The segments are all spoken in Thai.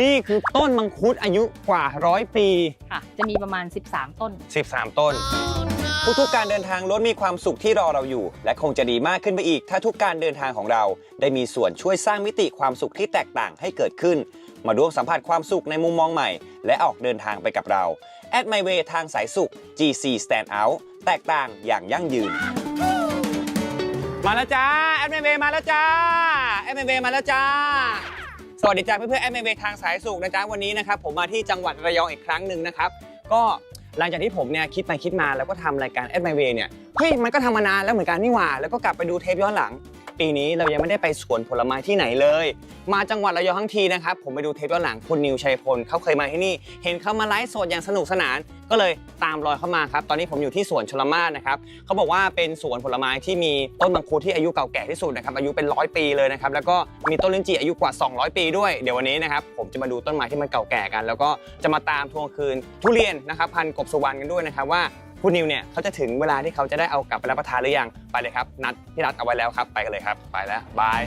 นี่คือต้นมังคุดอายุกว่าร้อยปี ค่ะ จะมีประมาณ 13 ต้น 13 ต้น ทุกๆการเดินทางล้วนมีความสุขที่รอเราอยู่ และคงจะดีมากขึ้นไปอีก ถ้าทุกการเดินทางของเรา ได้มีส่วนช่วยสร้างมิติความสุขที่แตกต่างให้เกิดขึ้น มาร่วมสัมผัสความสุขในมุมมองใหม่ และออกเดินทางไปกับเรา At My Way ทางสายสุข GC Stand Out แตกต่างอย่างยั่งยืน มาแล้วจ้า At My Way มาแล้วจ้า At My Way มาแล้วจ้า สวัสดีจ้าเพื่อนๆ At My Way ทางสายสุขนะจ๊ะวันนี้นะครับผมมาที่จังหวัดระยองอีกครั้งหนึ่งนะครับก็หลังจากที่ผมเนี่ยคิดไปคิดมาแล้วก็ทำรายการแอดไมเวเนี่ยเฮ้ยมันก็ทำมานานแล้วเหมือนกันนี่หว่า แล้วก็กลับไปดูเทปย้อนหลัง ปีนี้เรายังไม่ได้ไปสวนผลไม้ที่ไหนเลย มาจังหวัดระยองทั้งทีนะครับ ผมไปดูเทปย้อนหลังคุณนิวชัยพลเขาเคยมาที่นี่ เห็นเขามาไลฟ์สดอย่างสนุกสนาน ก็เลยตามรอยเข้ามาครับ ตอนนี้ผมอยู่ที่สวนชลมาศนะครับเขาบอกว่าเป็นสวนผลไม้ที่มีต้นมังคุดที่อายุเก่าแก่ที่สุดนะครับ อายุเป็นร้อยปีเลยนะครับ แล้วก็มีต้นลิ้นจี่อายุกว่า 200 ปีด้วย เดี๋ยววันนี้นะครับผมจะมาดูต้นไม้ที่มันเก่าแก่กัน แล้วก็จะมาตามทวงคืนทุเรียนนะครับพันกบสุวรรณกันด้วยนะครับว่า คุณนิวเนี่ยเขาจะถึงเวลาที่เขาจะได้เอากลับไปรับประทานหรือยังไปเลยครับ นัดพี่รัฐเอาไว้แล้วครับ ไปกันเลยครับ ไปแล้วบาย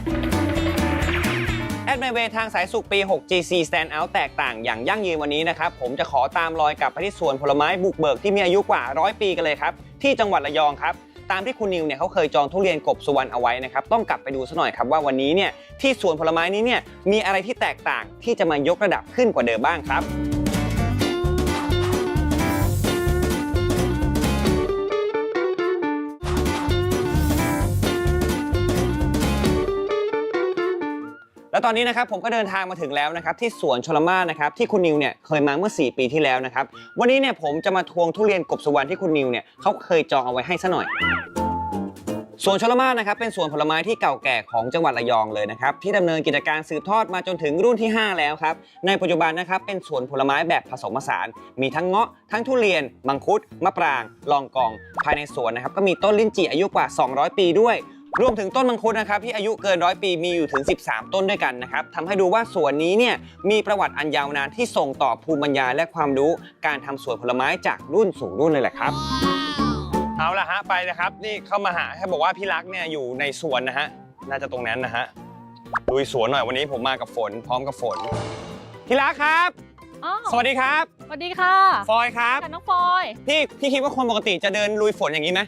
แอดไมเวทางสายสุขปี 6 GC Stand Out แตกต่างอย่างยั่งยืนวันนี้นะครับ ผมจะขอตามรอยกลับไปที่สวนผลไม้บุกเบิกที่มีอายุกว่าร้อยปีกันเลยครับ ที่จังหวัดระยองครับตามที่คุณนิวเนี่ยเขาเคยจองทุเรียนกบสุวรรณเอาไว้นะครับต้องกลับไปดูซะหน่อยครับว่าวันนี้เนี่ยที่สวนผลไม้นี้เนี่ยมีอะไรที่แตกต่างที่จะมายกระดับขึ้นกว่าเดิมบ้างครับ แล้วตอนนี้นะครับผมก็เดินทางมาถึงแล้วนะครับที่สวนชลมาศนะครับที่คุณนิวเนี่ยเคยมาเมื่อ 4 ปีที่แล้วนะครับวันนี้เนี่ยผมจะมาทวงทุเรียนกบสุวรรณที่คุณนิวเนี่ยเขาเคยจองเอาไว้ให้ซะหน่อยสวนชลมาศนะครับเป็นสวนผลไม้ที่เก่าแก่ของจังหวัดระยองเลยนะครับที่ดำเนินกิจการสืบทอดมาจนถึงรุ่นที่ 5 แล้วครับในปัจจุบันนะครับเป็นสวนผลไม้แบบผสมผสาน มีทั้งเงาะทั้งทุเรียน มังคุดมะปราง ลองกอง ภายในสวนนะครับก็มีต้นลิ้นจี่อายุกว่า 200 ปีด้วย รวมถึงต้นมังคุดนะครับที่อายุเกินร้อยปีมีอยู่ถึง 13 ต้นด้วยกันนะครับทำให้ดูว่าสวนนี้เนี่ยมีประวัติอันยาวนานที่ส่งต่อภูมิปัญญาและความรู้การทำสวนผลไม้จากรุ่นสู่รุ่นเลยแหละครับ เอาละฮะไปนะครับ นี่เข้ามาหาให้บอกว่าพี่รักเนี่ยอยู่ในสวนนะฮะน่าจะตรงนั้นนะฮะลุยสวนหน่อยวันนี้ผมมากับฝนพร้อมกับฝนพี่รักครับ อ๋อสวัสดีครับ สวัสดีค่ะฟอยครับ ค่ะน้องฟอย พี่พี่คิดว่าคนปกติจะเดินลุยฝนอย่างนี้ไหม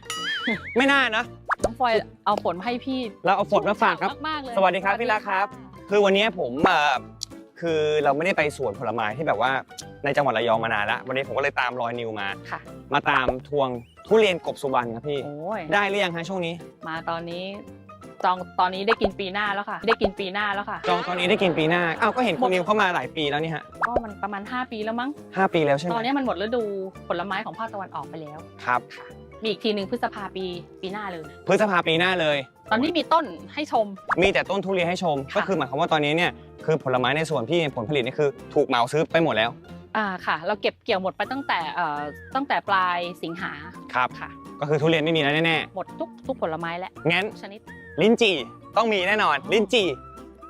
ไม่น่านะน้ องฟอยเอาฝนมาให้พี่เราเอาฝนมาฝากครับ มากๆเลยสวัสดีครับพี่รักครับ คือวันนี้ผมเอ่อคือเราไม่ได้ไปสวนผลไม้ที่แบบว่าในจังหวัดระยองมานานแล้ววันนี้ผมก็เลยตามรอยนิวมา ค่ะ มาตามทวงทุเรียนกบสุวรรณครับพี่ โอ้ยได้หรือยังฮะช่วงนี้ มาตอนนี้จองตอนนี้ได้กินปีหน้าแล้วค่ะ ได้กินปีหน้าแล้วค่ะ จองตอนนี้ได้กินปีหน้าอ้าวก็เห็นคุณนิวเข้ามาหลายปีแล้วนี่ฮะก็มันประมาณ 5 ปีแล้วมั้ง ห้าปีแล้วใช่ไหมตอนนี้มันหมดฤดูผลไม้ของภาคตะวันออกไปแล้ว ครับค่ะ มีอีกทีหนึ่งพฤษภาปีปีหน้าเลย พฤษภาปีหน้าเลย ตอนนี้มีต้นให้ชม มีแต่ต้นทุเรียนให้ชมค่ะก็คือหมายความว่าตอนนี้เนี่ยคือผลไม้ในสวนพี่ผลผลิตนี่คือถูกเหมาซื้อไปหมดแล้วอ่าค่ะ เราเก็บเกี่ยวหมดไปตั้งแต่เอ่อตั้งแต่ปลายสิงหาครับค่ะ ก็คือทุเรียนไม่มีแล้วแน่หมดทุกทุกผลไม้แล้วๆงั้นชนิดลิ้นจี่ต้องมีแน่นอน ลิ้นจี่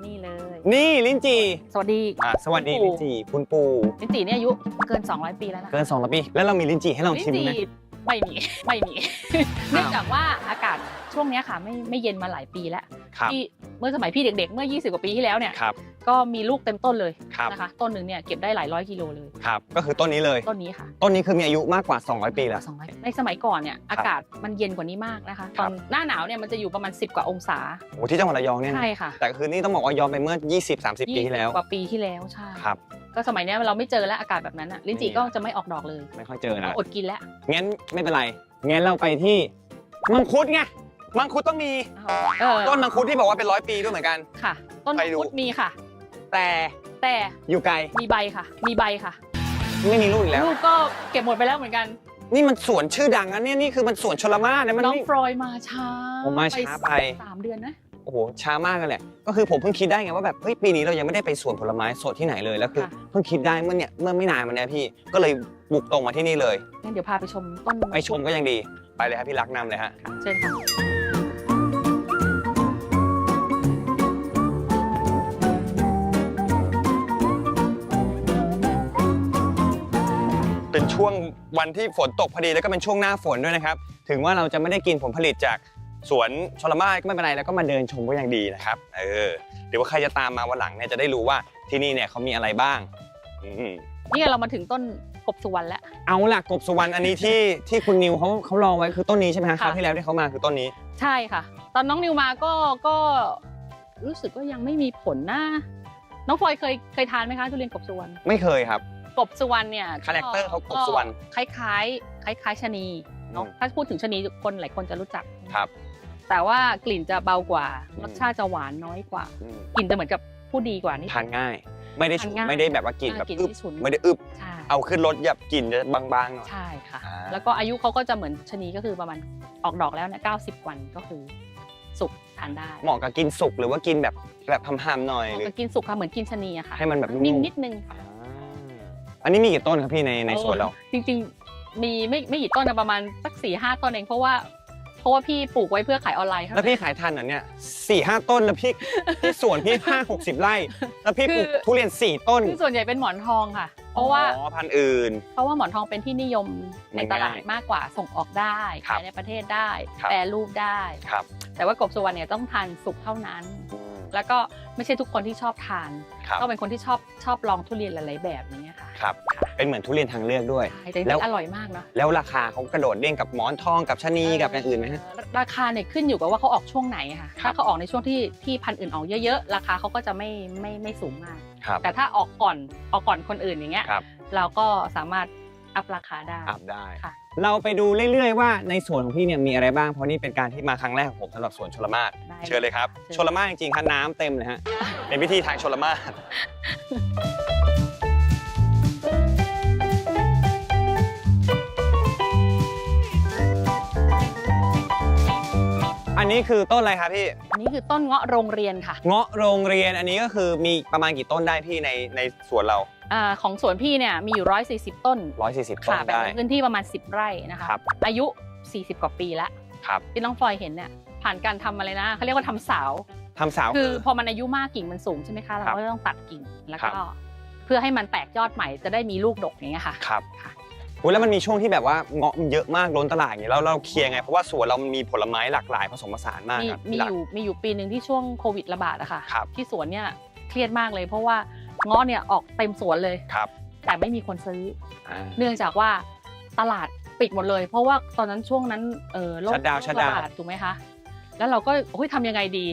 นี่เลย นี่ลิ้นจี่สวัสดีอะสวัสดีคุณปู่ลิ้นจี่คุณปู่ลิ้นจี่เนี่ยอายุเกิน 200 ปีแล้วนะเกิน200ปีแล้วเรามีลิ้นจี่ให้ลองลิ้นชิมจี่ไหม ไม่มี ไม่มี เนื่องจากว่าอากาศ ช่วงเนี้ยค่ะไม่ไม่เย็นมาหลายปีแล้วครับที่เมื่อสมัยพี่เด็ก ๆ เมื่อ 20 กว่าปีที่แล้วเนี่ยครับก็มีลูกเต็มต้นเลยครับนะคะต้นหนึ่งเนี่ยเก็บได้หลายร้อยกิโลเลยครับก็คือต้นนี้เลย ต้นนี้ค่ะต้นนี้คือมีอายุมากกว่า 200 ปีแล้ว สองร้อยในสมัยก่อนเนี่ยอากาศมันเย็นกว่านี้มากนะคะคตรัอบนหน้าหนาวเนี่ยมันจะอยู่ประมาณ 10 กว่าองศาโอ้ที่จังหวัดระยองเนี่ยนะใช่ค่ะแต่คือนี่ต้องบอกว่าย้อนไปเมื่อ 20-30 ปีที่แล้ว20กว่าปีที่แล้วใช่ครับ ก็สมัยเนี้ยเราไม่เจอแล้วอากาศแบบนั้นอะลิ้นจี่นี่ก็จะไม่ออกดอกเลยไม่ค่อยเจอก็นะ อดกินแล้วงั้นไม่เป็นไรงั้นเราไปที่มังคุดไง มังคุดต้องมีเออต้นมังคุดที่บอกว่าเป็นร้อยปีด้วยเหมือนกัน ค่ะ ต้นไปมังดูคุดมีค่ะ แต่แต่อยู่ไกลมีใบค่ะ มีใบค่ะไม่มีลูกอีกแล้วลูกก็เก็บหมดไปแล้วเหมือนกัน นี่มันสวนชื่อดังนะเนี่ยนี่คือมันสวนชลมาศนะมันน้องไม่ฟรอยมาช้าผมมาช้าไปสามเดือนนะโอ้โหช้ามากเลยแหละก็คือผมเพิ่งคิดได้ไงว่าแบบเฮ้ยปีนี้เรายังไม่ได้ไปสวนผลไม้สดที่ไหนเลยแล้วคือค่ะเพิ่งคิดได้เมื่อเนี่ยเมื่อไม่นานมาเนี้ยพี่ก็เลยบุกตรงมาที่นี่เลยงั้นเดี๋ยวพาไปชมต้นไปชมก็ยังดีไปเลยครับพี่รักนำเลยฮะค่ะเชิญค่ะ เป็นช่วงวันที่ฝนตกพอดีแล้วก็เป็นช่วงหน้าฝนด้วยนะครับ ถึงว่าเราจะไม่ได้กินผลผลิตจากสวนชลมาศก็ไม่เป็นไรแล้วก็มาเดินชมก็ยังดีนะครับ เออเดี๋ยวว่าใครจะตามมาวันหลังเนี่ยจะได้รู้ว่าที่นี่เนี่ยเขามีอะไรบ้างอืมนี่ไงเรามาถึงต้นกบสุวรรณแล้ว เอาล่ะกบสุวรรณอันนี้ที่ที่คุณนิวเขาเขาลองไว้คือต้นนี้ใช่ไหมฮะคค่ะราวที่แล้วที่เขามาคือต้นนี้ ใช่ค่ะ ตอนน้องนิวมาก็ก็รู้สึกว่ายังไม่มีผลนะน้องฟลอยเคยเคยทานไหมคะทุเรียนกบสุวรรณไม่เคยครับ กบสุวรรณเนี่ยคาแรคเตอร์เขากบสุวรรณคล้ายๆ คล้ายๆชะนีเนาะอืมถ้าพูดถึงชะนีคนหลายคนจะรู้จักครับ แต่ว่ากลิ่นจะเบากว่าอืมรสชาติจะหวานน้อยกว่าอืมกลิ่นจะเหมือนกับผู้ดีกว่านิดทานง่าย ไม่ได้ฉุนทานง่ายไม่ได้แบบว่ากลิ่นแบบอ่ากลิ่นอึบไม่ฉุนไม่ได้อึบใช่เอาขึ้นรถแบบกลิ่นจะบางๆหน่อยใช่ค่ะอ่าแล้วก็อายุเขาก็จะเหมือนชะนีก็คือประมาณออกดอกแล้วเนี่ยเก้าสิบวันก็คือสุกทานได้ เหมาะกับกินสุกหรือว่ากินแบบแบบหำๆหน่อยเหมาะหรือกับกินสุกค่ะเหมือนกินชะนีอะค่ะให้มันแบบนุ่มๆนิ่มนิดนึง อ่าอันนี้มีกี่ต้นครับพี่ในในสวนเรา จริงๆ มีไม่ไม่กี่ต้นนะประมาณสักสี่ห้าต้นเองเพราะว่าเพราะว่าพี่ปลูกไว้เพื่อขายออนไลน์เท่าแล้วนั้นพี่ขายทันเหรอเนี่ยสี่ห้าต้นแล้วพี่พี่สวนพี่ห้าหกสิบไร่ แล้วพี่ปลูกคือทุเรียนสี่ต้นคือส่วนใหญ่เป็นหมอนทองค่ะ เพราะว่าอ๋อพันธุ์อื่น เพราะว่าหมอนทองเป็นที่นิยมในตลาดง่ายมากกว่าส่งออกได้ครับขายในประเทศได้ครับแปรรูปได้ครับแต่ว่ากบสุวรรณเนี่ยต้องทานสุกเท่านั้นอืม แล้วก็ไม่ใช่ทุกคนที่ชอบทาน ครับก็เป็นคนที่ชอบชอบลองทุเรียนหลายๆแบบอย่างเงี้ยค่ะครับเป็นเหมือนทุเรียนทางเลือกด้วย ใช่แต่จแล้ริวงๆอร่อยมากนะแล้วราคาเขากระโดดเด้งกับหมอนทองกับชะนีกับอย่างอื่นไหมฮะเอ่อราคาเนี่ยขึ้นอยู่กับว่าเขาออกช่วงไหนค่ะ ครับ ถ้าเขาออกในช่วงที่ที่พันธุ์อื่นออกเยอะๆ ราคาเขาก็จะไม่ไม่ไม่สูงมาก ครับ แต่ถ้าออกก่อนออกก่อนคนอื่นอย่างเงี้ยครับ เราก็สามารถอัพราคาได้ อัพได้ ค่ะ เราไปดูเรื่อยๆว่าในสวนของพี่เนี่ยมีอะไรบ้างเพราะนี่เป็นการที่มาครั้งแรกของผมสำหรับสวนชลมาศได้เชิญเลยครับชิญชลมาศจริงๆครับน้ำเต็มเลยฮะเป็นพิธีทางชลมาศ อันนี้คือต้นอะไรครับพี่ อันนี้คือต้นเงาะโรงเรียนค่ะ เงาะโรงเรียนอันนี้ก็คือมีประมาณกี่ต้นได้พี่ในในสวนเราอาของสวนพี่เนี่ยมีอยู่ 140 ต้น140 ต้นค่ะแบ่งได้ เป็นพื้นที่ประมาณ 10 ไร่นะคะครับ อายุ 40 กว่าปีแล้วครับที่น้องฟลอยเห็นเนี่ยผ่านการทำอะไรนะเขาเรียกว่าทำเสา ทำสาว คืคืออพอมันอายุมากกิ่งมันสูงใช่ไหมคะ เราครับก็ต้องตัดกิ่งแล้วครัก็บเพื่อให้มันแตกยอดใหม่จะได้มีลูกดกอย่างเงี้ยค่ะ ครับ ค่ะ อุ๊ยแล้วมันมีช่วงที่แบบว่าเงาะมันเยอะมากล้นตลาดอย่างเงี้ยแล้วเราเคลียร์ไง เพราะว่าสวนเรามันมีผลไม้หลากหลายผสมผสานมากมีครับมีพี่รักอยู่มีอยู่ปีหนึ่งที่ช่วงโควิดระบาดอะค่ะ ครับ ที่สวนเนี่ยเครียดมากเลยเพราะว่าเงาะเนี่ยออกเต็มสวนเลย ครับแต่ไม่มีคนซื้อ อ่า เนื่องจากว่าตลาดปิดหมดเลย เพราะว่าตอนนั้นช่วงนั้นเออโรค Shut down โรค Shut ระ down บาดถูกไหมคะ แล้วเราก็โอ้ยทำยังไงดี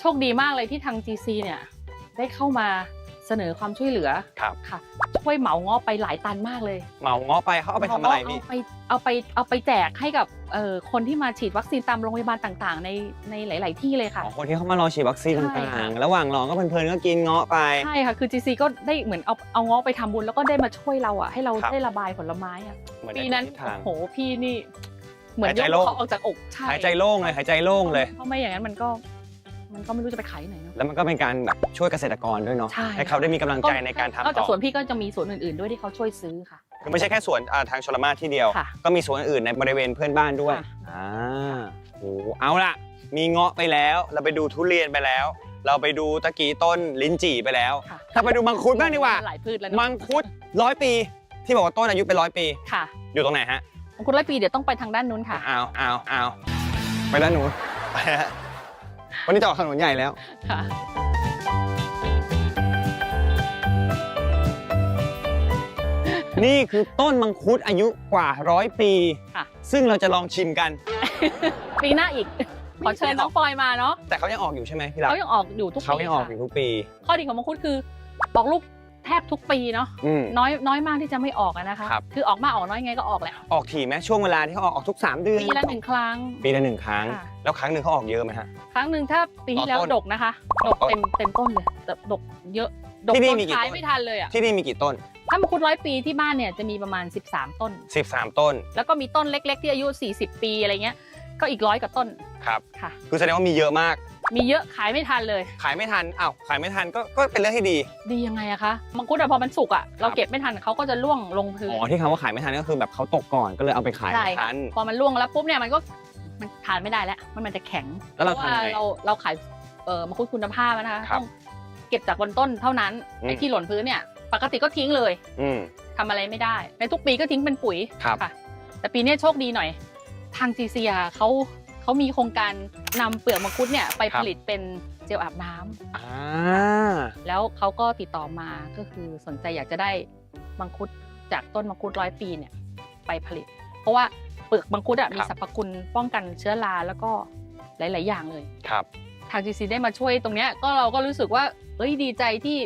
โชคดีมากเลยที่ทาง GC เนี่ยได้เข้ามา เสนอความช่วยเหลือครับ ค่ะ ช่วยเหมาเงาะไปหลายตันมากเลยเหมาเงาะไปเขาเอาไปทำอะไรพี่ เอาไปเอาไปเอาไปแจกให้กับเอ่อคนที่มาฉีดวัคซีนตามโรงพยาบาลต่างๆ ในในหลาย ๆ ที่เลยค่ะ อ๋อคนที่เขามารอฉีดวัคซีนใช่ ต่าค่ะงๆ ระหว่างรอก็เพลินๆก็กินเงาะไป ใช่ค่ะคือ GC ก็ได้เหมือนเอาเอาเงาะไปทำบุญแล้วก็ได้มาช่วยเราอะให้เราครับ ได้ระบายผลไม้อะเหมือนปีนั้นใทิศทาง โอ้โหพี่นี่ เหมือนหายยใจกโล่ง เขาออกจากอกใช่หายใจโล่งเลยหายใจโล่งเลย เพราะไม่อย่างนั้นมันก็ มันก็ไม่รู้จะไปขายที่ไหนเนาะ แล้วมันก็เป็นการแบบช่วยเกษตรกรด้วยเนาะใช่ ให้เขาได้มีกำลังใจในการทำนอกจากต่อสวนพี่ก็จะมีสวนอื่น ๆ ด้วยที่เขาช่วยซื้อค่ะ คือไม่ใช่แค่สวนอ่าทางชลมาศที่เดียว ค่ะ ก็มีสวนอื่นในบริเวณเพื่อนบ้านด้วย ค่ะ อ่าโอ้เอาล่ะ มีเงาะไปแล้ว เราไปดูทุเรียนไปแล้ว เราไปดูตะกี้ต้นลิ้นจี่ไปแล้ว ค่ะถ้าไปดูมังคุดบ้างดีกว่า หลายพืชแล้วมัเนาะงคุดร้อยปี ที่บอกว่าต้นอายุเป็นร้อยปี ค่ะอยู่ตรงไหนฮะ มังคุดร้อยปีเดี๋ยวต้องไปทางด้านนู้นค่ะ อ้าวอ้าวอ้าวไปแล้วหนูไปฮะ วันนี้จะออกถนนใหญ่แล้ว ค่ะ นี่คือต้นมังคุดอายุกว่าร้อยปี ค่ะ ซึ่งเราจะลองชิมกัน ปีหน้าอีก ขอเชิญน้องฟอยมาเนาะแต่เขายังออกอยู่ใช่ไหมพี่รักเขายังออกอยู่ทุกปีเขายังออกอค่ะยู่ทุกปี ข้อดีของมังคุดคือออกลูกแท บทุกปีเนาะอืมน้อยน้อยมากที่จะไม่ออกอะนะคะ ครับ คือออกมากออกน้อยไงก็ออกแหละออกถี่ไหมช่วงเวลาที่เขาออกออกทุก 3 เดือนปีละหนึ่งครั้ง ปีละหนึ่งครั้ง ค่ะ แล้วครั้งหนึ่งเขาออกเยอะไหมฮะ ครั้งหนึ่งถ้าปีที่แล้วต่อต้นดกนะคะต่ดอกต้นเต็มเต็มต้นเลยแต่ดกเยอะดกที่นี่ต้นมีกี่ขายต้น ไม่ทันเลยอะที่นี่มีกี่ต้น ถ้ามังคุดร้อยปีที่บ้านเนี่ยจะมีประมาณ 13 ต้น 13 ต้นแล้วก็มีต้นเล็ก ๆ ที่อายุ 40 ปีอะไรเงี้ย ก็อีกร้อยกว่าต้นครับ ค่ะ คือแสดงว่ามีเยอะมาก มีเยอะขายไม่ทันเลย ขายไม่ทันอ้าวขายไม่ทันก็ก็เป็นเรื่องที่ดี ดียังไงอะคะมังคุดอะพอมันสุกอะเราเก็บไม่ทันเขาก็จะร่วงลงพื้นอ๋อที่คำว่าขายไม่ทันก็คือแบบเขาตกก่อนก็เลยเอาไปขายใช่ไม่ค่ะทัน พอมันร่วงแล้วปุ๊บเนี่ยมันก็มันทานไม่ได้แล้ว มันมันจะแข็งแล้วเราพะทำยังไงเราเราขายเอ่อมังคุดคุณภาพนะคะครับต้องเก็บจากบนต้นเท่านั้นอืม ไอ้ที่หล่นพื้นเนี่ย ปกติก็ทิ้งเลยอืม ทำอะไรไม่ได้ ในทุกปีก็ทิ้งเป็นปุ๋ยครับค่ะแต่ปีนี้โชคดีหน่อย ทางจีเซียเขา เขาเขามีโครงการนำเปลือกมังคุดเนี่ยไปครัผบ ลิตเป็นเจลอาบน้ำอ่าแล้วเขาก็ติดต่อมาก็คือสนใจอยากจะได้มังคุดจากต้นมังคุดร้อยปีเนี่ยไปผลิต เพราะว่าเปลือกมังคุดอะมีสรรพคุณป้องกันเชื้อราแล้วก็หลาย ๆ อย่างเลย ครับ ทาง GC ได้มาช่วยตรงเนี้ยก็เราก็รู้สึกว่าเอ้ยดีใจที่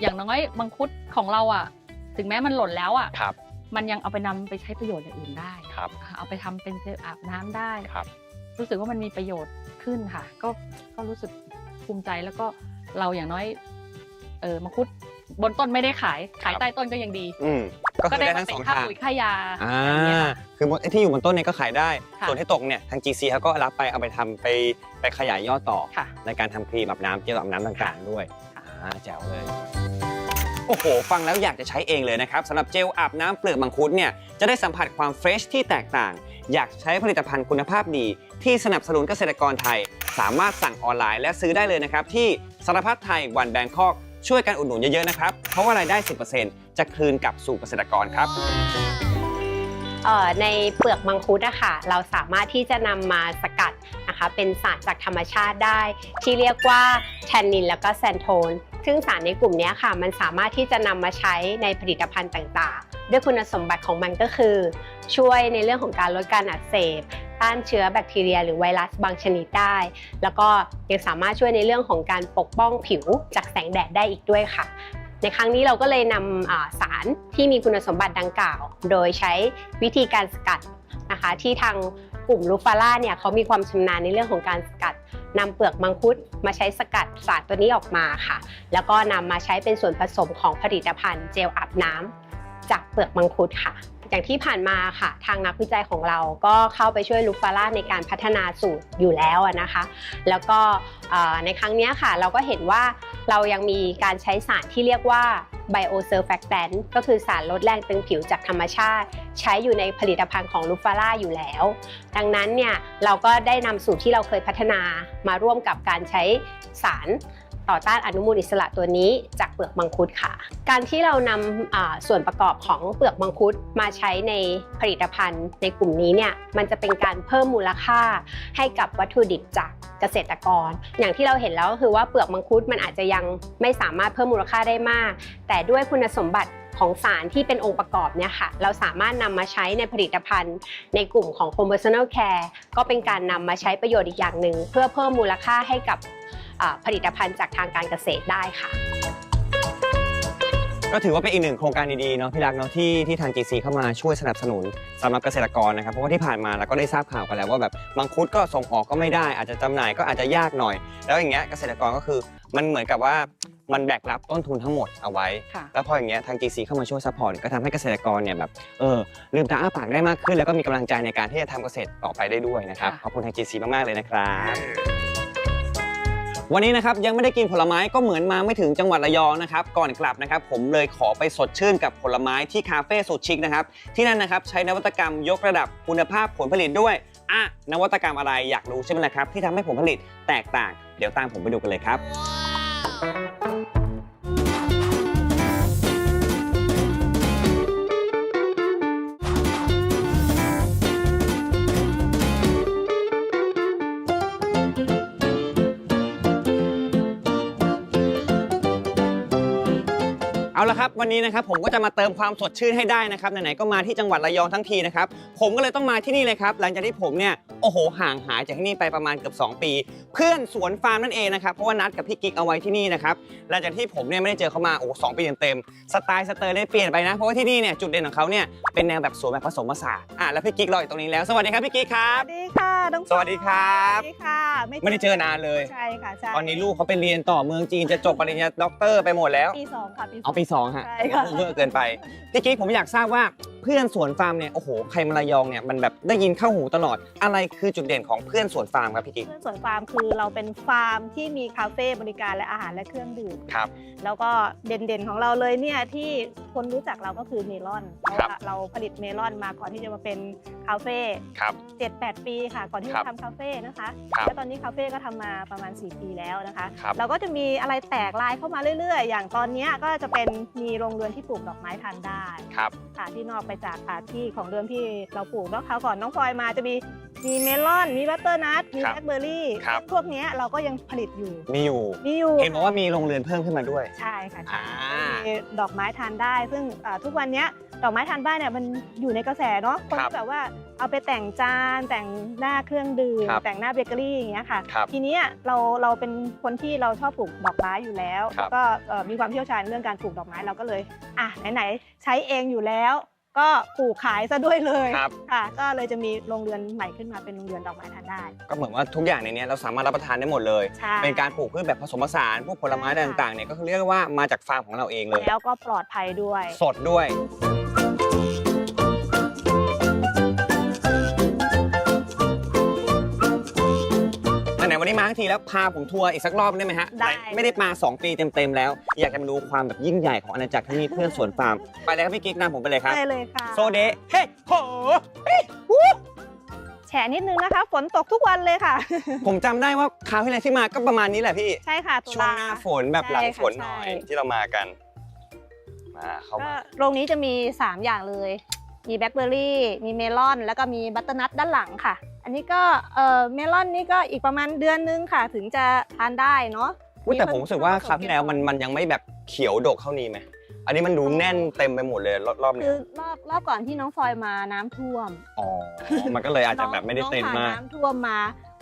อย่างน้อยมังคุดของเราอะถึงแม้มันหล่นแล้วอะครับ มันยังเอาไปนำไปใช้ประโยชน์อย่างอื่นได้ครับ เอาไปทำเป็นเจลอาบน้ำได้ ครับ รู้สึกว่ามันมีประโยชน์ขึ้นค่ะ ก็ก็รู้สึกภูมิใจแล้วก็เราอย่างน้อยเออมังคุดบนต้นไม่ได้ขายขายครับใต้ต้นก็ยังดีอืมก็คือได้ได้มาทั้งเป็สนองค่าทางปุ๋ยค่ายาอ่าอย่างเงี้ยค่ะคือไอ้ที่อยู่บนต้นเนี่ยก็ขายได้ค่ะส่วนที่ตกเนี่ยทาง GC เขาก็รับไปเอาไปทำไปไปขยายยอดต่อค่ะในการทำครีมอาบน้ำเจลอาบน้ำต่างๆ ด้วยค่ะอ่าแจ๋วเลย โอ้โห ฟังแล้วอยากจะใช้เองเลยนะครับสำหรับเจลอาบน้ำเปลือกมังคุดเนี่ยจะได้สัมผัสความเฟรชที่แตกต่าง อยากใช้ผลิตภัณฑ์คุณภาพดี ที่สนับสนุนเกษตรกรไทย สามารถสั่งออนไลน์และซื้อได้เลยนะครับที่สารพัดไทยวันแบงคอกช่วยกันอุดหนุนเยอะๆนะครับเพราะว่ารายได้ 10%จะคืนกลับสู่เกษตรกรครับเอ่อในเปลือกมังคุดอะค่ะเราสามารถที่จะนำมาสกัดนะคะเป็นสารจากธรรมชาติได้ ที่เรียกว่าแทนนินแล้วก็แซนโทน ซึ่งสารในกลุ่มนี้ค่ะ มันสามารถที่จะนำมาใช้ในผลิตภัณฑ์ต่างๆ ด้วยคุณสมบัติของมันก็คือ ช่วยในเรื่องของการลดการอักเสบ ต้านเชื้อแบคทีเรีย หรือไวรัสบางชนิดได้ แล้วก็ยังสามารถช่วยในเรื่องของการปกป้องผิวจากแสงแดดได้อีกด้วยค่ะในครั้งนี้เราก็เลยนำสารที่มีคุณสมบัติดังกล่าว โดยใช้วิธีการสกัดนะคะที่ทาง กลุ่มลูฟาร่าเนี่ยเขามีความชำนาญในเรื่องของการสกัดนำเปลือกมังคุดมาใช้สกัดสารตัวนี้ออกมาค่ะ แล้วก็นำมาใช้เป็นส่วนผสมของผลิตภัณฑ์เจลอาบน้ำจากเปลือกมังคุดค่ะ อย่างที่ผ่านมาค่ะ ทางนักวิจัยของเราก็เข้าไปช่วยลูฟาร่าในการพัฒนาสูตรอยู่แล้วนะคะ แล้วก็ในครั้งนี้ค่ะ เราก็เห็นว่าเรายังมีการใช้สารที่เรียกว่า biosurfactant ก็คือสารลดแรงตึงผิวจากธรรมชาติ ใช้อยู่ในผลิตภัณฑ์ของลูฟาร่าอยู่แล้ว ดังนั้นเนี่ยเราก็ได้นำสูตรที่เราเคยพัฒนามาร่วมกับการใช้สาร ต่อต้านอนุมูลอิสระตัวนี้จากเปลือกมังคุดค่ะ การที่เรานำส่วนประกอบของเปลือกมังคุดมาใช้ในผลิตภัณฑ์ ในกลุ่มนี้เนี่ยมันจะเป็นการเพิ่มมูลค่าให้กับวัตถุดิบจากเกษตรกร อย่างที่เราเห็นแล้วก็คือว่าเปลือกมังคุดมันอาจจะยังไม่สามารถเพิ่มมูลค่าได้มาก แต่ด้วยคุณสมบัติของสารที่เป็นองค์ประกอบเนี่ยค่ะ เราสามารถนำมาใช้ในผลิตภัณฑ์ ในกลุ่มของ Conventional Care ก็เป็นการนำมาใช้ประโยชน์อีกอย่างหนึ่ง เพื่อเพิ่มมูลค่าให้กับ ผลิตภัณฑ์จากทางการเกษตรได้ค่ะ ก็ถือว่าเป็นอีกหนึ่งโครงการดีๆเนาะพี่รักเนาะที่ที่ทาง GC เข้ามาช่วยสนับสนุนสำหรับเกษตรกรนะครับเพราะว่าที่ผ่านมาเราก็ได้ทราบข่าวกันแล้วว่าแบบมังคุดก็ส่งออกก็ไม่ได้ อาจจะจำหน่ายก็อาจจะยากหน่อย แล้วอย่างเงี้ยเกษตรกรก็คือมันเหมือนกับว่ามันแบกรับต้นทุนทั้งหมดเอาไว้ ค่ะ แล้วพออย่างเงี้ยทาง GC เข้ามาช่วยซัพพอร์ตก็ทำให้เกษตรกรเนี่ยแบบเออลืมตาอ้าปากได้มากขึ้น แล้วก็มีกำลังใจในการที่จะทำเกษตรต่อไปได้ด้วยนะครับค่ะ ขอบคุณทาง GC มากๆเลยนะครับ วันนี้นะครับยังไม่ได้กินผลไม้ก็เหมือนมาไม่ถึงจังหวัดระยองนะครับก่อนกลับนะครับผมเลยขอไปสดชื่นกับผลไม้ที่คาเฟ่สุดชิคนะครับที่นั่นนะครับใช้นวัตกรรมยกระดับคุณภาพผลผลิตด้วยอะนวัตกรรมอะไรอยากรู้ใช่ไหมล่ะครับที่ทำให้ผลผลิตแตกต่าง เดี๋ยวตามผมไปดูกันเลยครับ เอาละครับวันนี้นะครับผมก็จะมาเติมความสดชื่นให้ได้นะครับไหนๆก็มาที่จังหวัดระยองทั้งทีนะครับผมก็เลยต้องมาที่นี่เลยครับหลังจากที่ผมเนี่ยโอ้โหห่างหายจากที่นี่ไปประมาณเกือบ2 ปี เพื่อนสวนฟาร์มนั่นเองนะครับเพราะว่านัดกับพี่กิ๊กเอาไว้ที่นี่นะครับหลังจากที่ผมเนี่ยไม่ได้เจอเขามาโอ้สองปีเต็มๆสไตล์สเตอร์ได้เปลี่ยนไปนะเพราะว่าที่นี่เนี่ยจุดเด่นของเขาเนี่ยเป็นแนวแบบสวนแบบผสมผสานอะแล้วพี่กิ๊กรออยู่ตรงนี้แล้วสวัสดีครับพี่กิ๊กครัสบวัสดีค่ะน้องสวัสดีครับ สวัสดีค่ะไม่ได้เจอนานเลย ใช่ค่ะใช่ตอนนี้ลูกเขาไปเรียนต่อเมืองจีนจะจบปริญญาด็อกเตอร์ไปหมดแล้ว ปีสองค่ะปีสองเอาปีสองฮะใช่ค่ะเวอร์เกินไปพี่กิ๊กผมอยากทราบว่าเพื่อนสวนฟาร์มเนี่ยโอ้โหใครมาระยองเนี่ยมันแบบได้ยินเข้าหูตลอด อะไรคือจุดเด่นของเพื่อนสวนฟาร์มครับพี่กิ๊กเพื่อนสวนฟาร์มคือเราเป็นฟาร์มที่มีคาเฟ่บริการและอาหารและเครื่องดื่มครับ แล้วก็เด่นๆของเราเลยเนี่ยที่คนรู้จักเราก็คือเมลอนเพราะครับว่าเราผลิตเมลอนมาก่อนที่จะมาเป็นคาเฟ่ครับเจ็ดแปดปีค่ะก่อนที่ครัจะบทำคาเฟ่นะคะครับแล้วตอนนี้คาเฟ่ก็ทำมาประมาณ 4 ปีแล้วนะคะครับเราก็จะมีอะไรแตกลายเข้ามาเรื่อย ๆ อย่างตอนเนี้ยก็จะเป็นมีโรงเรือนที่ปลูกดอกไม้ทานได้ครับ ค่ะที่นอกไปจากอ่าที่ของเดิมที่เราปลูกแล้วคราวก่อนน้องพลอยมาจะมี มีเมลอน มีบัตเตอร์นัท มีครับแบล็คเบอร์รี่ครับ พวกเนี้ยเราก็ยังผลิตอยู่ มีอยู่ มีอยู่เห็นบอกว่ามีโรงเรือนเพิ่มขึ้นมาด้วย ใช่ค่ะใช่อ่า มีดอกไม้ทานได้ ซึ่งอ่าทุกวันเนี้ยดอกไม้ทานบ้านเนี่ยมันอยู่ในกระแสเนาะ คนครับที่แบบว่าเอาไปแต่งจาน แต่งหน้าเครื่องดื่ม ครับ แต่งหน้าเบเกอรี่อย่างเงี้ยค่ะ ครับ ทีเนี้ยเราเราเป็นคนที่เราชอบปลูกดอกไม้อยู่แล้วครับ แล้วก็เอ่อมีความเชี่ยวชาญเรื่องการปลูกดอกไม้เราก็เลยอะไหนๆใช้เองอยู่แล้ว ก็ปลูกขายซะด้วยเลยครับ ค่ะก็เลยจะมีโรงเรือนใหม่ขึ้นมาเป็นโรงเรือนดอกไม้ทานได้ก็เหมือนว่าทุกอย่างในเนี้ยเราสามารถรับประทานได้หมดเลย ใช่ เป็นการปลูกพืชแบบผสมผสานพวกผลไม้ใช่ค่ะต่างๆเนี่ยก็คือเรียกว่ามาจากฟาร์มของเราเองเลย แล้วก็ปลอดภัยด้วย สดด้วย ทั้งทีแล้วพาผมทัวร์อีกสักรอบได้ไหมฮะได้หนไม่ได้มา 2 ปีเต็มๆแล้ว อยากจะมาดูความแบบยิ่งใหญ่ของอาณาจักรที่นี่เพื่อนสวนฟาร์มไปเลยครับพี่กิ๊กนำผมไปเลยครับได้เลยค่ะ โซเดะเฮ้โหแฉนิดนึงนะคะ ฝนตกทุกวันเลยค่ะ ผมจำได้ว่าคราวที่แล้วที่มาก็ประมาณนี้แหละพี่ ใช่ค่ะตุช่วงลา หน้าฝนแบบหลังใช่ค่ะฝนหน่อยใช่ ที่เรามากัน มาเข้าก็มา โรงนี้จะมี 3 อย่างเลย มีแบล็คเบอร์รี่ มีเมลอน แล้วก็มีบัตเตอร์นัทด้านหลังค่ะ อันนี้ก็เอ่อเมลอนนี่ก็อีกประมาณเดือนนึงค่ะ ถึงจะทานได้เนาะอุ๊ยแต่ผมรู้สึกว่าคราวที่แล้วมันมันยังไม่แบบเขียวดกเท่านี้ไหมอันนี้มันดูแน่นเต็มไปหมดเลยรอบรอบเนี้คืยอรอบรอบก่อนที่น้องฟลอยมาน้ำท่วม อ๋อ มันก็เลยอาจจะแบบไม่ได้เต็มน้องผ่มากน้ำท่วมมา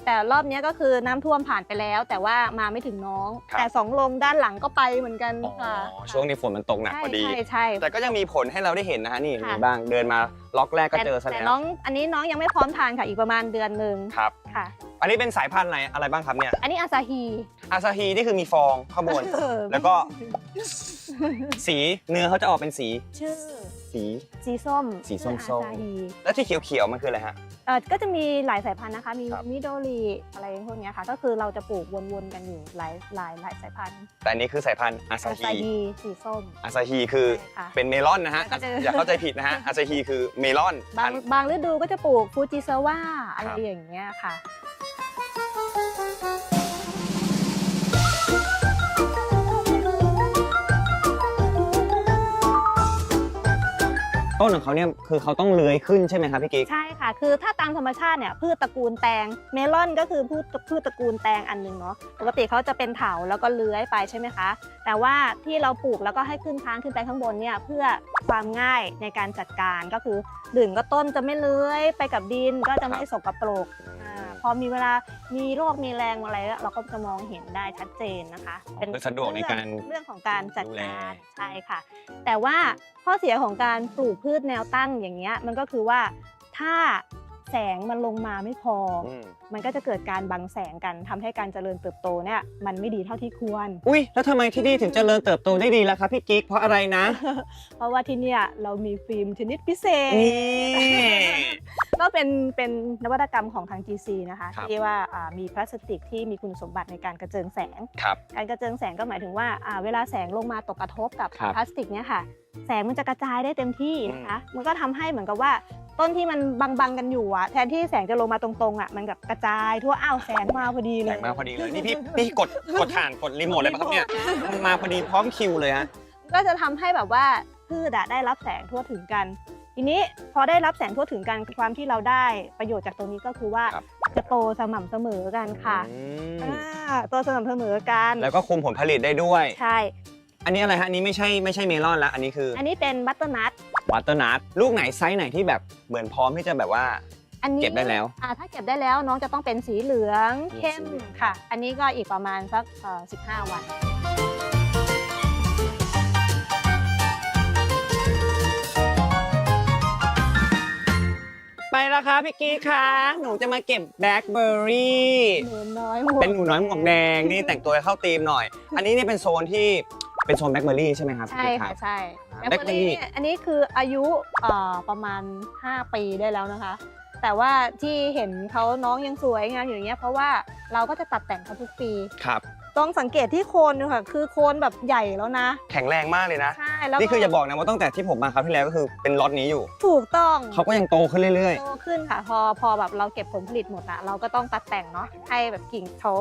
แต่รอบเนี้ยก็คือน้ำท่วมผ่านไปแล้ว แต่ว่ามาไม่ถึงน้องครับแต่สองลงด้านหลังก็ไปเหมือนกันอ๋อค่ะช่วงนี้ฝนมันตกหนักใช่พอดีใช่ใช่แต่ก็ยังมีผลให้เราได้เห็นนะฮะนี่ค่ะมีบ้างเดินมาล็อกแรกก็เจอซะแต่แล้วน้องอันนี้น้องยังไม่พร้อมทานค่ะอีกประมาณเดือนหนึ่งครับค่ะ อันนี้เป็นสายพันธุ์อะไรอะไรบ้างครับเนี่ยอันนี้อาซาฮีอาซาฮีนี่คือมีฟองข้างบนแล้วก็สีเนื้อเขาจะออกเป็นสี ชื่อ สี สีส้ม สีส้มๆชื่ออาซาฮีแล้วที่เขียวๆมันคืออะไรฮะ เออก็จะมีหลายสายพันธุ์นะคะ มีครับ มิโดรีอะไรพวกเนี้ยค่ะ ก็คือเราจะปลูกวนๆกันอยู่หลายหลายหลายสายพันธุ์แต่อันนี้คือสายพันธุ์อาซาอาฮีซาฮีสีส้มอาซาฮีคือใช่ค่ะ เป็นเมลอนนะฮะแล้วก็จะอย่าเข้าใจผิดนะฮะอาซาฮีคือเมลอนบางพันธุ์ บางฤดูก็จะปลูกฟูจิซาวาอะไรครับ อย่างเงี้ยค่ะ ต้นของเขาเนี่ยคือเขาต้องเลื้อยขึ้นใช่ไหมครับพี่กิ๊กใช่ค่ะ คือถ้าตามธรรมชาติเนี่ยพืชตระกูลแตงเมลอนก็คือพืชพืชตระกูลแตงอันหนึ่งเนาะปกติเขาจะเป็นเถาแล้วก็เลื้อยไปใช่ไหมคะ แต่ว่าที่เราปลูกแล้วก็ให้ขึ้นค้างขึ้นไปข้างบนเนี่ยเพื่อความง่ายในการจัดการก็คือดึงก็ต้นจะไม่เลื้อยไปกับดินก็จะไม่สกปรกอ่าพอมีเวลามีโรคมีแรงอะไรแล้วเราก็จะมองเห็นได้ชัดเจนนะคะคือสะดวกในการเรื่องของการจัดดูแลการใช่ค่ะ แต่ว่าข้อเสียของการปลูกพืชแนวตั้งอย่างเงี้ยมันก็คือว่าถ้า แสงมันลงมาไม่พอออืมมันก็จะเกิดการบังแสงกันทำให้การเจริญเติบโตเนี่ยมันไม่ดีเท่าที่ควร อุ้ยแล้วทำไมที่นี่ถึงเจริญเติบโตได้ดีล่ะครับพี่กิ๊กเพราะอะไรนะ เพราะว่าที่เนี่ยเรามีฟิล์มชนิดพิเศษนี่ก็เป็นเป็นนวัตกรรมของทาง GC นะคะครับที่ว่าอ่ามีพลาสติกที่มีคุณสมบัติในการกระเจิงแสงครับการกระเจิงแสงก็หมายถึงว่าอ่าเวลาแสงลงมาตกกระทบกับครับพลาสติกเนี่ยค่ะแสงมันจะกระจายได้เต็มที่นะคะ มันก็ทำให้เหมือนกับว่า ต้นที่มันบังๆกันอยู่อะแทนที่แสงจะลงมาตรงๆอะมันกับกระจายทั่วอ้าวแสงมาพอดีเลแสยงมาพอดีเลย นี่พี่พี่กดกดถ่านกดรีโมทเลยปะครับเนี่ยมันมาพอดีพร้อมคิวเลยฮะ ก็จะทำให้แบบว่าพืชอะได้รับแสงทั่วถึงกัน ทีนี้พอได้รับแสงทั่วถึงกันความที่เราได้ประโยชน์จากตรงนี้ก็คือว่าครับ จะโตสม่ำเสมอกันค่ะอืมอ่าโตสม่ำเสมอกันแล้วก็คุมผลผลิตได้ด้วย ใช่ อันนี้อะไรฮะอันนี้ไม่ใช่ไม่ใช่เมลอนละอันนี้คืออันนี้เป็นบัตเตอร์นัทวัตเตอร์นัทลูกไหนไซส์ไหนที่แบบเหมือนพร้อมที่จะแบบว่า อันนี้เก็บได้แล้วอ่าถ้าเก็บได้แล้วน้องจะต้องเป็นสีเหลืองเข้มสีเหลือง ค่ะ อันนี้ก็อีกประมาณสักเอ่อ15 วัน ไปแล้วครับพี่กิ๊กคะหนูจะมาเก็บแบล็คเบอร์รี่ หนูน้อยหมวกเป็นหนูน้อยหมวกแดงนี่แต่งตัวเข้าธีมหน่อย อันนี้เนี่ยเป็นโซนที่ เป็นโซนแบล็คเบอร์รี่ใช่ไหมครับใช่พี่ค่ะรับใช่อ่าแบล็คเบอร์รี่ Blackberry เนี่ยอันนี้คืออายุเอ่อประมาณ 5 ปีได้แล้วนะคะ แต่ว่าที่เห็นเขาน้องยังสวยงามอยู่อย่างเงี้ยเพราะว่าเราก็จะตัดแต่งเขาทุกปีครับต้องสังเกตที่โคนดูค่ะคือโคนแบบใหญ่แล้วนะ แข็งแรงมากเลยนะใช่แล้วก็นี่คืออย่าบอกนะว่าตั้งแต่ที่ผมมาคราวที่แล้วก็คือเป็นล็อตนี้อยู่ ถูกต้องเขาก็ยังโตขึ้นเรื่อยโตขึ้นค่ะ พอพอแบบเราเก็บผลผลิตหมดอะเราก็ต้องตัดแต่งเนาะให้แบบกิ่งเขา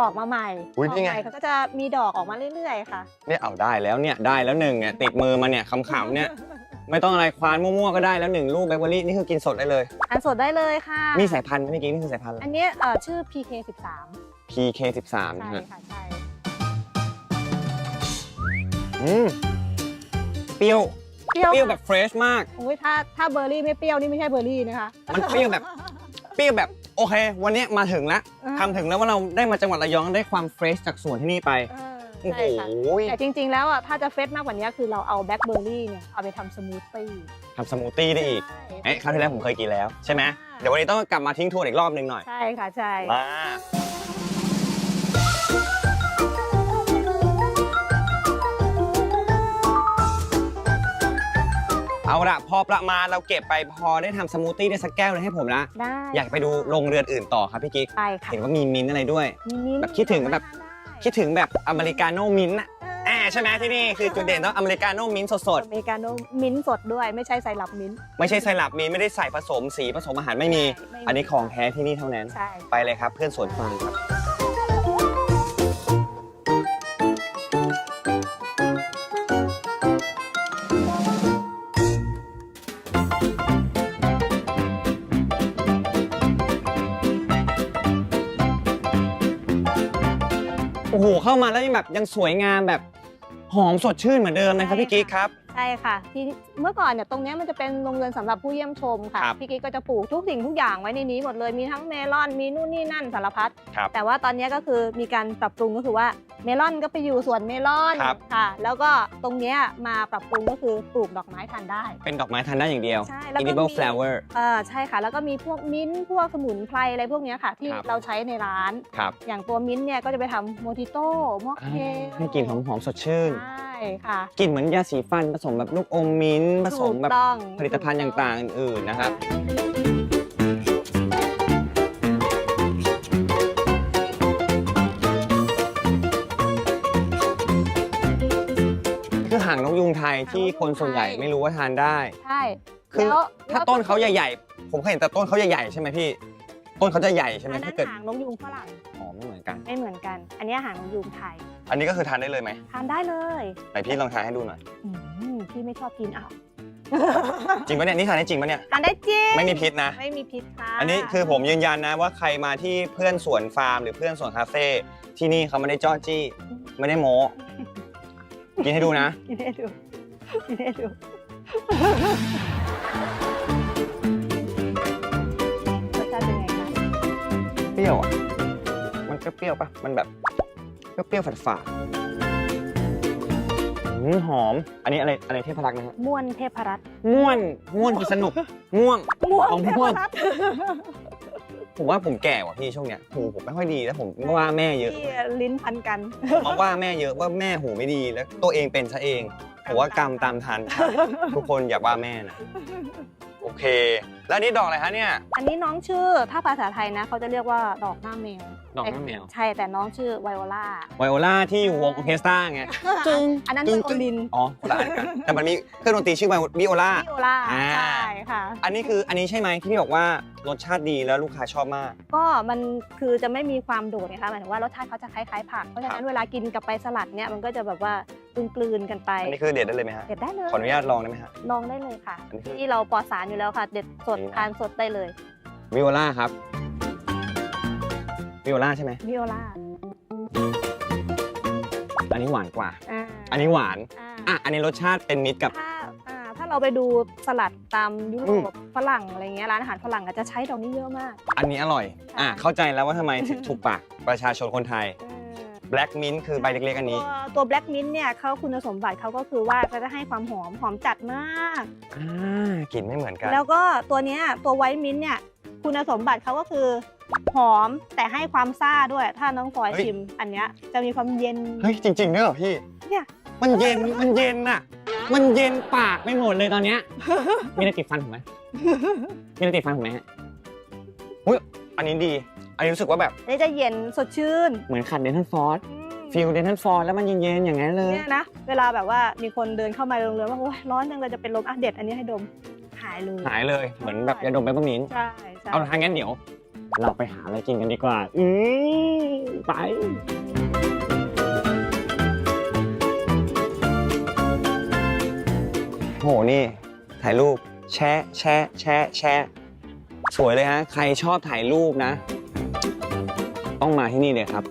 ออกมาใหม่อุ๊ยออกนี่ไงใหม่เขาก็จะมีดอกออกมาเรื่อยๆค่ะๆเนี่ยเอาได้แล้วเนี่ยได้แล้วหนึ่งเนี่ยติดมือมาเนี่ยขำๆเนี่ยไม่ต้องอะไรควานมั่วๆก็ได้แล้วหนึ่งลูกแบล็คเบอร์รี่นี่คือกินสดได้เลย อันสดได้เลยค่ะมีสายพันธุ์ไหมเมื่อกี้นี่คือสายพันธุ์อะไร อันเนี้ยเอ่อชื่อ PK13 PK13 ใช่นะฮะค่ะใช่อืมเปรี้ยว เปรี้ยวเปรี้ยวแบบเฟรชมาก โอ้ยถ้าถ้าเบอร์รี่ไม่เปรี้ยวนี่ไม่ใช่เบอร์รี่นะคะ มันเปรี้ยวแบบ เปรี้ยวแบบ โอเค วันนี้มาถึงแล้วอ่าทำถึงแล้วว่าเราได้มาจังหวัดระยองได้ความเฟรชจากสวนที่นี่ไปเออโอ้โห ใช่ค่ะ แต่จริงๆ แล้วอะถ้าจะเฟรชมากกว่านี้คือเราเอาแบล็คเบอร์รี่เนี่ย เอาไปทำสมูทตี้ทำสมูทตี้ได้อีก เอ๊ะคราวที่แล้วผมเคยกินแล้วใช่ไหมใช่เดี๋ยววันนี้ต้องกลับมาทิ้งทวนอีกรอบหนึงหน่อย ใช่ค่ะ ใช่ มา เอาละพอประมาณเราเก็บไปพอได้ทำสมูทตี้ได้สักแก้วหนึงให้ผมละได้ อยากไปดูโรงเรือนอื่นต่อครับพี่กิ๊กไปค่ะเห็นว่ามีมิ้นท์อะไรด้วย มีมิ้นท์แบบคิดถึงแบบได้คิดถึงแบบอเมริกาโน่มิ้นท์อะแอบใช่ไหมที่นี่คือจุดเด่นต้องอเมริกาโน่มิ้นท์สดอเมริกาโน่มิ้นท์สดด้วยไม่ใช่ไซรัปมิ้นท์ๆไม่ใช่ไซรัปมิ้นท์ไม่ได้ใส่ผสมสีผสมอาหารไม่มีไม่มีอันนี้ของแท้ที่นี่เท่านั้น ใช่ ไปเลยครับเพื่อนสวนฟางครับ เข้ามาแล้วยังแบบยังสวยงามแบบหอมสดชื่นเหมือนเดิมนะครับพี่กิ๊กครับใช่ค่ะที่เมื่อก่อนเนี่ยตรงเนี้ยมันจะเป็นโรงเรือนสำหรับผู้เยี่ยมชมค่ะครับพี่กิ๊กก็จะปลูกทุกสิ่งทุกอย่างไว้ในนี้หมดเลยมีทั้งเมลอนมีนู่นนี่นั่นสารพัดครับแต่ว่าตอนเนี้ยก็คือมีการปรับปรุงก็คือว่าเมลอนก็ไปอยู่สวนเมลอนครับ ค่ะ แล้วก็ตรงเนี้ยมาปรับปรุงก็คือปลูกดอกไม้ทานได้ เป็นดอกไม้ทานได้อย่างเดียว ใช่ แล้วก็ edible มี flower เออใช่ค่ะ แล้วก็มีพวกมิ้นท์พวกสมุนไพรอะไรพวกเนี้ยค่ะ ที่ครับ เราใช้ในร้าน ครับอย่างตัวมิ้นท์เนี่ยก็จะไปทำโมจิโต้มอคเทลให้กลิ่นหอมๆสดชื่น ใช่ ค่ะ กลิ่นเหมือนยาสีฟันผสมแบบลูกอมมิ้นท์ผสมแบบถูกต้อง ผลิตภัณฑ์ต่างๆอื่นๆนะครับ คือหางนกยุงไทยที่คนส่วนใหญ่ไม่รู้ว่าทานได้ ใช่คือแล้วถ้าต้นเขาใหญ่ๆ ผมเคยเห็นแต่ต้นเขาใหญ่ๆ ใช่ไหมพี่ ต้นเขาจะใหญ่ใช่ไหมอันนั้ถ้านเกิดหางนกยูงฝรั่งอ๋อไม่เหมือนกัน ไม่เหมือนกัน อันเนี้ยหางนกยูงไทยอันนี้ก็คือทานได้เลยไหมทานได้เลยไหนพี่ลองทานให้ดูหน่อย อืมพี่ไม่ชอบกินอ้าวจริงปะเนี่ยนี่ทานได้จริงปะเนี่ย ทานได้จริงไม่มีพิษนะ ไม่มีพิษค่ะอันนี้คือผมยืนยันนะว่าใครมาที่เพื่อนสวนฟาร์มหรือเพื่อนสวนคาเฟ่ที่นี่เขาไม่ได้จ้อจี้ ไม่ได้โม้กินให้ดูนะ กินให้ดูกินให้ดู ยวอะ มันก็เปรี้ยวปะมันแบบเปรี้ยวๆฝาดๆอืมหอม อันนี้อะไรอะไรเทพรักษ์นะฮะม่วนเทพรัตน์ม่วนม่วนคือสนุกม่วง ม่วนของเทพม่วนรัตน์ผมว่าผมแก่กว่าพี่ช่วงเนี้ยหูผมไม่ค่อยดีแล้วผมว่าแม่เยอะที่ลิ้นพันกัน ผมมาว่าแม่เยอะว่าแม่หูไม่ดีแล้วตัวเองเป็นซะเองผมว่ากรรมตามทันทุกคนอย่าว่าแม่นะโอเค แล้วอันนี่ดอกอะไรฮะเนี่ย อันนี้น้องชื่อถ้าภาษาไทยนะเขาจะเรียกว่าดอกหน้าแมวดอกหน้าแมว ใช่แต่น้องชื่อไวโอลาไวโอลาที่อยู่วงออร์เคสตราไงจึงอันนั้นจึไวงโอลินอ๋อคนละอันกันแต่มันมีเครื่องดนตรีชื่อไววิโอลาไวโอลาอ่าใช่ค่ะ อันนี้คืออันนี้ใช่ไหมที่พี่บอกว่ารสชาติดีแล้วลูกค้าชอบมาก ก็มันคือจะไม่มีความโดดนะคะหมายถึงว่ารสชาติเขาจะคล้ายๆผักเพราะฉะนั้นเวลากินกับไปสลัดเนี่ยมันก็จะแบบว่ากลืนๆกันไปอันนี้คือเด็ดได้เลยไหมฮะเด็ดได้เลยขออนุญาตลองได้ไหมฮะลองได้เลยค่ะอันนี้คือที่เราปลอดสารอยู่แล้วค่ะ เด็ดสดนี่นะทานสดได้เลยวิโอลาครับวิโอลาใช่ไหมวิโอลาอันนี้หวานกว่าอ่าอันนี้หวาน อ่าอะ อันนี้รสชาติเป็นมิตรกับ ถ้าอ่าถ้าเราไปดูสลัดตามยุโรปฝรั่งอะไรเงี้ยร้านอาหารฝรั่งก็จะใช้ดอกนี้เยอะมาก อันนี้อร่อย อะ เข้าใจแล้วว่าทำไมถึงถูกปากประชาชนคนไทย อืม Black Mint คือใบเล็กๆอันนี้ ตัวตัวแบล็กมิ้นท์เนี่ยเขาคุณสมบัติเขาก็คือว่าจะให้ความหอมหอมจัดมาก อ่ากลิ่นไม่เหมือนกัน แล้วก็ตัวเนี้ยตัวไวท์มิ้นท์เนี่ยคุณสมบัติเขาก็คือ หอมแต่ให้ความซ่าด้วย ถ้าน้องฟอยเฮ้ย ชิมอันเนี้ยจะมีความเย็น เฮ้ยจริงๆเนอะพี่เนี่ย มันเย็นมันเย็นน่ะมันเย็นปากไปหมดเลยตอนเนี้ยมีอะไรติดฟันผมไหมมีอะไรติดฟันผมไหมฮะอุ้ยอันนี้ดี อันนี้รู้สึกว่าแบบนี่จะเย็นสดชื่นเหมือนขัดเดนทัลฟอร์อืมฟิลเดนทัลฟอร์แล้วมันเย็นๆอย่างนั้นเลยเนี่ยนะ เวลาแบบว่ามีคนเดินเข้ามาโรงเรือนว่าโอ้ยร้อนจังเลยจะเป็นลมอะเด็ดอันนี้ให้ดมหายเลยหายเลยเหมือนแบบยาดมเปปเปอร์มินต์ใช่ใช่เอาทางงั้นเดี๋ยว เราไปหาอะไรกินกันดีกว่า อือไปโหนี่ ถ่ายรูป แชะแชะแชะแชะสวยเลยฮะ ใครชอบถ่ายรูปนะ ต้องมาที่นี่เลยครับ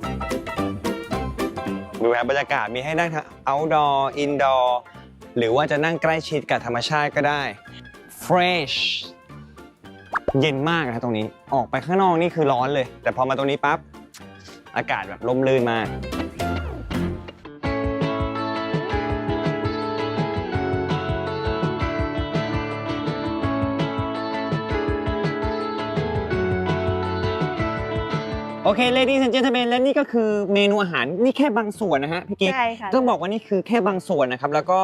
ดูครับบรรยากาศมีให้นั่งทั้ง outdoor indoor หรือว่าจะนั่งใกล้ชิดกับธรรมชาติก็ได้ fresh เย็นมากนะตรงนี้ ออกไปข้างนอกนี่คือร้อนเลย แต่พอมาตรงนี้ปั๊บ อากาศแบบลมลื่นมาก โอเค ladies and gentlemen และนี่ก็คือเมนูอาหารนี่แค่บางส่วนนะฮะพี่กิ๊กใช่ค่ะต้องบอกว่านี่คือแค่บางส่วนนะครับ แล้วก็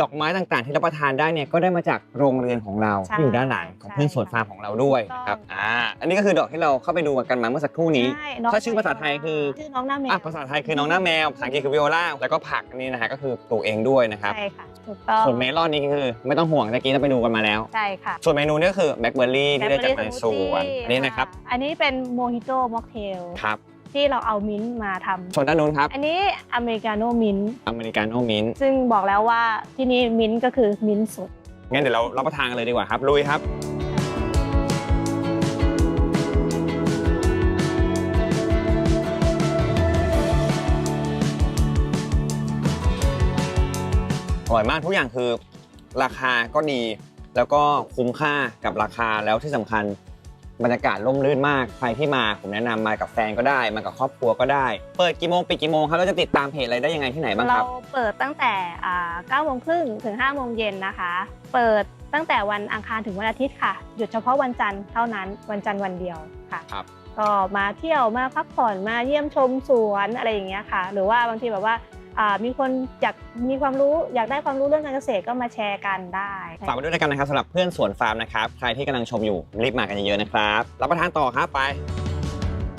ดอกไม้ต่างๆ ที่รับประทานได้เนี่ยก็ได้มาจากโรงเรือนของเราใช่ที่อยู่ด้านหลังของใช่เพื่อนสวนฟาร์มของเราด้วยถูกต้อง นะครับอ่าอันนี้ก็คือดอกที่เราเข้าไปดูกันมาเมื่อสักครู่นี้ ใช่น้งถ้าชื่อภาษาไทยคือ ชื่อน้องหน้าแมวอะภาษาไทยคือน้องหน้าแมวภาษาอังกฤษคือวิโอลาแล้วก็ผักอันนี้นะฮะก็คือปลูกเองด้วยนะครับ ใช่ค่ะถูกต้องส่วนเมลอนนี่คือไม่ต้องห่วงตะกี้เราไปดูกันมาแล้ว ใช่ค่ะส่วนเมนูนี้ก็คือแบล็คเบอร์รี่ที่ได้จากใน Blackberry สวน smoothie อันนี้นะครับ อันนี้เป็นโมฮิโต้ม็อกเทลครับที่เราเอามิ้นท์มาทำส่วนด้านนู้นครับ อันนี้อเมริกาโน่มิ้นท์อเมริกาโน่มิ้นท์ซึ่งบอกแล้วว่าที่นี่มิ้นท์ก็คือมิ้นท์สด งั้นเดี๋ยวเรารับประทานกันเลยดีกว่าครับลุยครับ อร่อยมากทุกอย่างคือ ราคาก็ดีแล้วก็คุ้มค่ากับราคาแล้วที่สำคัญ บรรยากาศร่มรื่นมาก ใครที่มาผมแนะนำมากับแฟนก็ได้ มากับครอบครัวก็ได้ เปิดกี่โมงปิดกี่โมงครับแล้วจะติดตามเพจอะไรได้ยังไงที่ไหนบ้างคเรารับ เปิดตั้งแต่9โมงครึ่งถึง5โมงเย็นนะคะ เปิดตั้งแต่วันอังคารถึงวันอาทิตย์ค่ะ หยุดเฉพาะวันจันทร์เท่านั้น วันจันทร์วันเดียวค่ะ ครับ ก็มาเที่ยวมาพักผ่อนมาเยี่ยมชมสวนอะไรอย่างเงี้ยค่ะ หรือว่าบางทีแบบว่าอ่า มีคนอยากมีความรู้อยากได้ความรู้เรื่องการเกษตรก็มาแชร์กันได้ฝากไว้ด้วยกันนะครับสำหรับเพื่อนสวนฟาร์มนะครับใครที่กำลังชมอยู่รีบมากันเยอะๆนะครับรับประทานต่อครับไป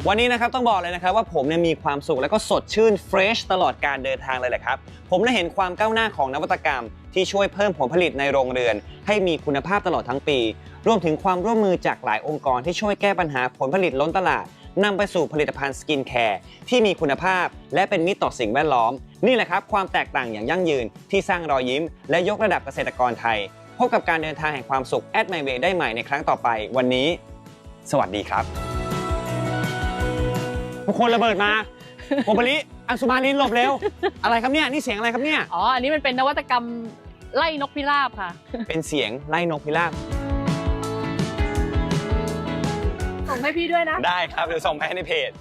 วันนี้นะครับต้องบอกเลยนะครับว่าผมเนี่ยมีความสุขแล้วก็สดชื่นเฟรชตลอดการเดินทางเลยแหละครับ ผมได้เห็นความก้าวหน้าของนวัตกรรม ที่ช่วยเพิ่มผลผลิตในโรงเรือน ให้มีคุณภาพตลอดทั้งปี รวมถึงความร่วมมือจากหลายองค์กรที่ช่วยแก้ปัญหาผลผลิตล้นตลาด นำไปสู่ผลิตภัณฑ์สกินแคร์ที่มีคุณภาพ และเป็นมิตรต่อสิ่งแวดล้อม นี่แหละครับความแตกต่างอย่างยั่งยืนที่สร้างรอยยิ้ม และยกระดับเกษตรกรไทย พบกับการเดินทางแห่งความสุขแอดไมเวได้ใหม่ในครั้งต่อไป วันนี้ สวัสดีครับทุกคนระเบิดมาโมบลิอังสุมาลินหลบเร็ว อะไรครับเนี่ยนี่เสียงอะไรครับเนี่ยอ๋ออันนี้มันเป็นนวัตกรรมไล่นกพิราบค่ะ เป็นเสียงไล่นกพิราบ ส่งให้พี่ด้วยนะ ได้ครับเดี๋ยวส่งไปให้ในเพจ